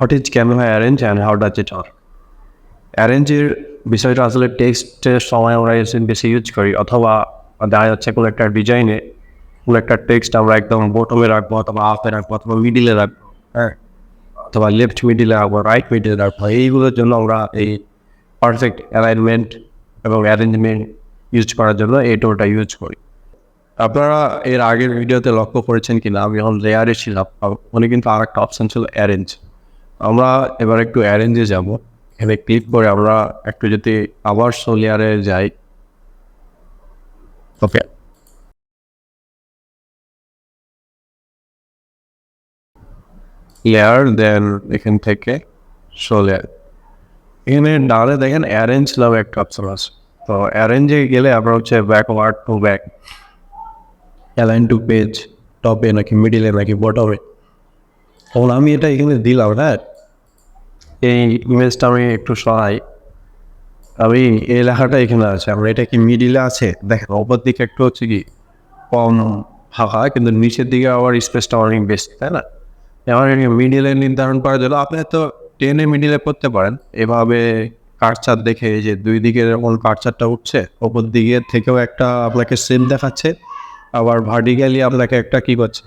What is camera arrange and how does it or অ্যারেঞ্জের বিষয়টা আসলে টেক্সটের সময় আমরা এসে বেশি ইউজ করি, অথবা দেখা যাচ্ছে কোনো একটা ডিজাইনে কোনো একটা টেক্সট আমরা একদম বটমে রাখব অথবা আপে রাখব অথবা মিডিলে রাখব হ্যাঁ? অথবা লেফট মিডিলে রাখব রাইট মিডিলে রাখব, এইগুলোর জন্য আমরা এই পারফেক্ট অ্যালাইনমেন্ট এবং অ্যারেঞ্জমেন্ট ইউজ করার জন্য এই টোলটা ইউজ করি। আপনারা এর আগের ভিডিওতে লক্ষ্য করেছেন কিনা? আমি যখন লেয়ারে ছিলাম ওখানে কিন্তু আর একটা অপশান ছিল অ্যারেঞ্জ আমরা এবার একটু অ্যারেঞ্জে যাব। এখানে ক্লিক করে আমরা একটু যদি আবার সোলিয়ারে যাই। ওকে লেয়ার দেন এখান থেকে সোলিয়ার লেয়ার এখানে ডালে দেখেন অ্যারেঞ্জ নামে একটা অপশন আছে। তো অ্যারেঞ্জে গেলে আমরা হচ্ছে backward to back align to page টপে নাকি মিডিলে নাকি বটমে তখন আমি এটা এখানে দিলাম হ্যাঁ? এই ইমেজটা আমি একটু সহাই আমি এই লেখাটা এখানে আছে। আমরা এটা কি মিডিলে আছে? দেখেন ওপর দিকে একটু হচ্ছে কি কম ফাঁকা, কিন্তু নিচের দিকে আবার স্পেসটা অনেক বেশি, তাই না? এবার মিডিলে নির্ধারণ করার জন্য আপনি তো টেনে মিডিলে করতে পারেন। এভাবে কাটচার দেখে এই যে দুই দিকে যখন কাটচারটা উঠছে ওপর দিকে থেকেও একটা আপনাকে সেম দেখাচ্ছে, আবার ভার্টিক্যালি আপনাকে একটা কি করছে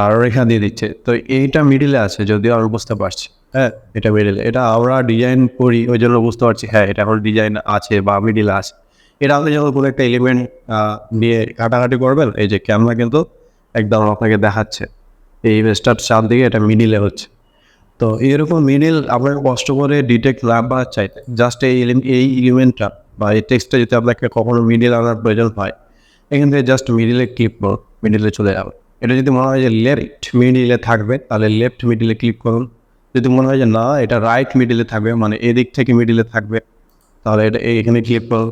আর রেখা দিয়ে দিচ্ছে। তো এইটা মিডিলে আছে, যদিও আমি বুঝতে পারছি। হ্যাঁ এটা মিডিলে এটা আমরা ডিজাইন করি, ওই জন্য বুঝতে পারছি হ্যাঁ এটা এখন ডিজাইন আছে বা মিডিল আছে। এটা আপনি যখন কোনো একটা এলিমেন্ট নিয়ে কাটাকাটি করবেন, এই যে ক্যামেরা কিন্তু একদম আপনাকে দেখাচ্ছে। এই ইমেজটার চারদিকে এটা মিডিলে হচ্ছে। তো এরকম মিডিল আপনাকে কষ্ট করে ডিটেক্ট লাভ বা চাইতে জাস্ট এই এই ইলিমেন্টটা বা এই টেক্সটটা যদি আপনাকে কখনো মিডিল আনার প্রয়োজন হয়, এখান থেকে জাস্ট মিডিলে ক্লিক করুন মিডিলে চলে যাবে। এটা যদি মনে হয় যে লেফট মিডিলে থাকবে, তাহলে লেফট মিডিলে ক্লিক করুন। যদি মনে হয় যে না, এটা রাইট মিডিলে থাকবে মানে এদিক থেকে মিডিলে থাকবে, তাহলে এটা এখানে ক্লিক করুন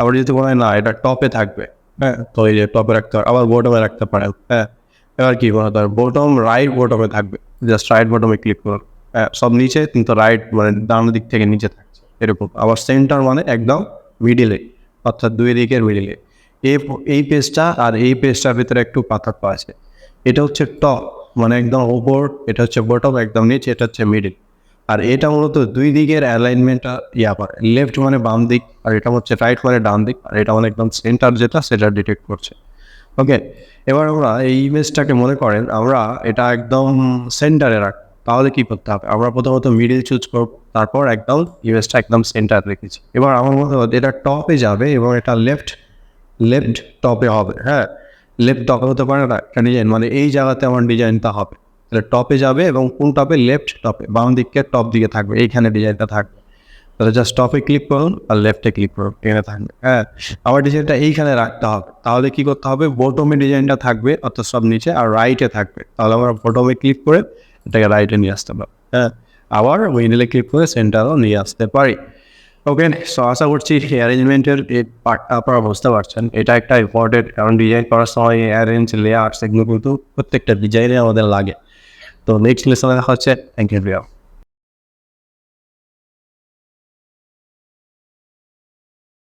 আবার যদি মনে হয় না, এটা টপে থাকবে হ্যাঁ তো এই যে টপে রাখতে পারেন আবার বটমে রাখতে পারেন হ্যাঁ। এবার কি মনে হয় বটম রাইট বটমে থাকবে জাস্ট রাইট বটমে ক্লিক করুন হ্যাঁ সব নিচে, কিন্তু রাইট মানে ডান দিক থেকে নিচে থাকছে, এরকম। আবার সেন্টার মানে একদম মিডিলে অর্থাৎ দুই দিকের মিডিলে এই এই পেজটা আর এই পেজটার ভিতরে একটু পার্থক্য আছে। এটা হচ্ছে টপ মানে একদম ওপর এটা হচ্ছে বটম একদম নিচে, এটা হচ্ছে মিডিল আর এটা মূলত দুই দিকের অ্যালাইনমেন্টটা ইয়া করে। লেফট মানে বাম দিক, আর এটা হচ্ছে রাইট মানে ডান দিক, আর এটা মানে একদম সেন্টার যেটা, সেটা ডিটেক্ট করছে। ওকে এবার আমরা এই ইমেজটাকে মনে করেন, আমরা এটা একদম সেন্টারে রাখ, তাহলে কি করতে হবে? আমরা প্রথমত মিডিল চুজ করব, তারপর একদম ইমেজটা একদম সেন্টার রেখেছি। এবার আমার হয় এটা টপে যাবে এবং এটা লেফট লেফট টপে হবে হ্যাঁ? লেফট টপে হতে পারে না একটা ডিজাইন মানে এই জায়গাতে আমার ডিজাইনটা হবে। তাহলে টপে যাবে এবং কোন টপে লেফট টপে বাম দিকে টপ দিকে থাকবে। এইখানে ডিজাইনটা থাকবে। তাহলে জাস্ট টপে ক্লিক করুন আর লেফটে ক্লিক করুন। এখানে থাকবে। হ্যাঁ আমার ডিজাইনটা এইখানে রাখতে হবে। তাহলে কি করতে হবে? বটমে ডিজাইনটা থাকবে, অর্থাৎ সব নিচে, আর রাইটে থাকবে। তাহলে আমরা বটমে ক্লিক করে এটাকে রাইটে নিয়ে আসতে পারব। হ্যাঁ আবার উইন্ডেলে ক্লিক করে সেন্টারও নিয়ে আসতে পারি। ওকে, সো আশা করছি অ্যারেঞ্জমেন্টের এই পার্টটা আপনারা বুঝতে পারছেন। এটা একটা ইম্পর্টেন্ট কারণ ডিজাইন করার সময় অ্যারেঞ্জ লেয়ার্স এগুলো কিন্তু প্রত্যেকটা ডিজাইনে আমাদের লাগে। তো নেক্সট লেসনে দেখা হচ্ছে। Thank you